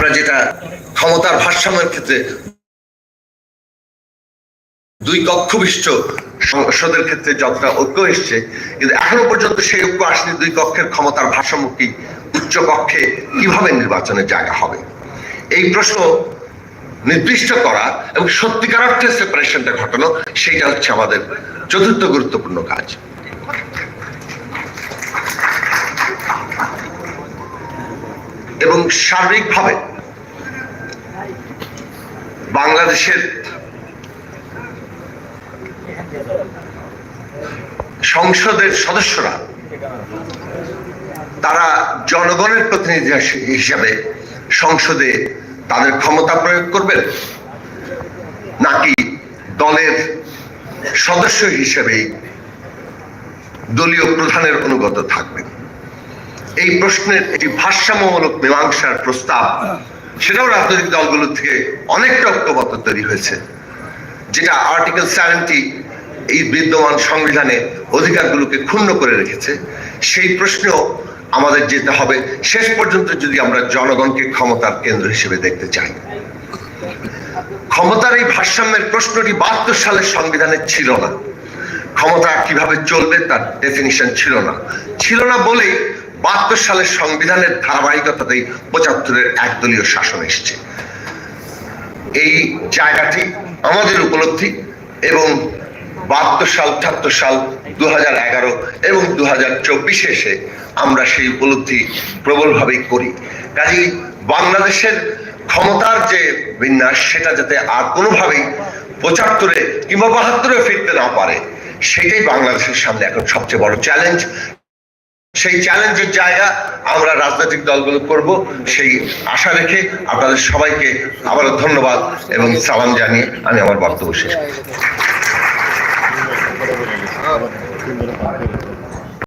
আমরা যেটা ক্ষমতার ভারসাম্যের ক্ষেত্রে দুই কক্ষ বিশিষ্ট সংসদের ক্ষেত্রে যতটা ঐক্য এসছে, কিন্তু এখনও পর্যন্ত সেই ঐক্য আসলে দুই কক্ষের ক্ষমতার ভারসাম্য কি উচ্চ কক্ষে কীভাবে নির্বাচনের জায়গা হবে? এই প্রশ্ন নির্দিষ্ট করা এবং সত্যিকার অর্থে সেপারেশনটা ঘটানো, সেইটা হচ্ছে আমাদের চতুর্থ গুরুত্বপূর্ণ কাজ। এবং সার্বিকভাবে বাংলাদেশের সংসদের সদস্যরা, তারা জনগণের প্রতিনিধি হিসাবে সংসদে তাদের ক্ষমতা প্রয়োগ করবেন? নাকি দলের সদস্য হিসেবেই দলীয় প্রধানের অনুগত থাকবেন? এই প্রশ্নের একটি ভারসাম্যমূলক মীমাংসার প্রস্তাব সেটাও রাজনৈতিক দলগুলো থেকে অনেকটা ঐক্যবদ্ধ তৈরি হয়েছে, যেটা আর্টিকেল সেভেন্টি এই বিদ্যমান সংবিধানে অধিকারগুলোকে ক্ষুণ্ণ করে রেখেছে। সেই প্রশ্নেও আমাদের যেতে হবে। শেষ পর্যন্ত যদি আমরা জনগণকে ক্ষমতার কেন্দ্র হিসেবে দেখতে চাই। ক্ষমতার এই ভারসাম্যের প্রশ্নটি বাহাত্তর সালের সংবিধানে ছিল না। ক্ষমতা কীভাবে চলবে তার ডেফিনিশন ছিল না। ছিল না বলেই বাহাত্তর সালের সংবিধানের ধারাবাহিকতাতেই পঁচাত্তরের একদলীয় শাসন এসছে। এই জায়গাটি আমাদের উপলব্ধি এবং বাহাত্তর সাল আটাত্তর সাল দু এগারো এবং দু হাজার চব্বিশে এসে আমরা সেই উপলব্ধি প্রবলভাবেই করি। কাজেই বাংলাদেশের ক্ষমতার যে বিন্যাস, সেটা যাতে আর কোনোভাবেই পঁচাত্তরে কিংবা বাহাত্তরে ফিরতে না পারে, সেটাই বাংলাদেশের সামনে এখন সবচেয়ে বড় চ্যালেঞ্জ। সেই চ্যালেঞ্জের জায়গা আমরা রাজনৈতিক দলগুলো করব সেই আশা রেখে আপনাদের সবাইকে আবারও ধন্যবাদ এবং সালাম জানিয়ে আমি আমার বক্তব্য শেষ করছি।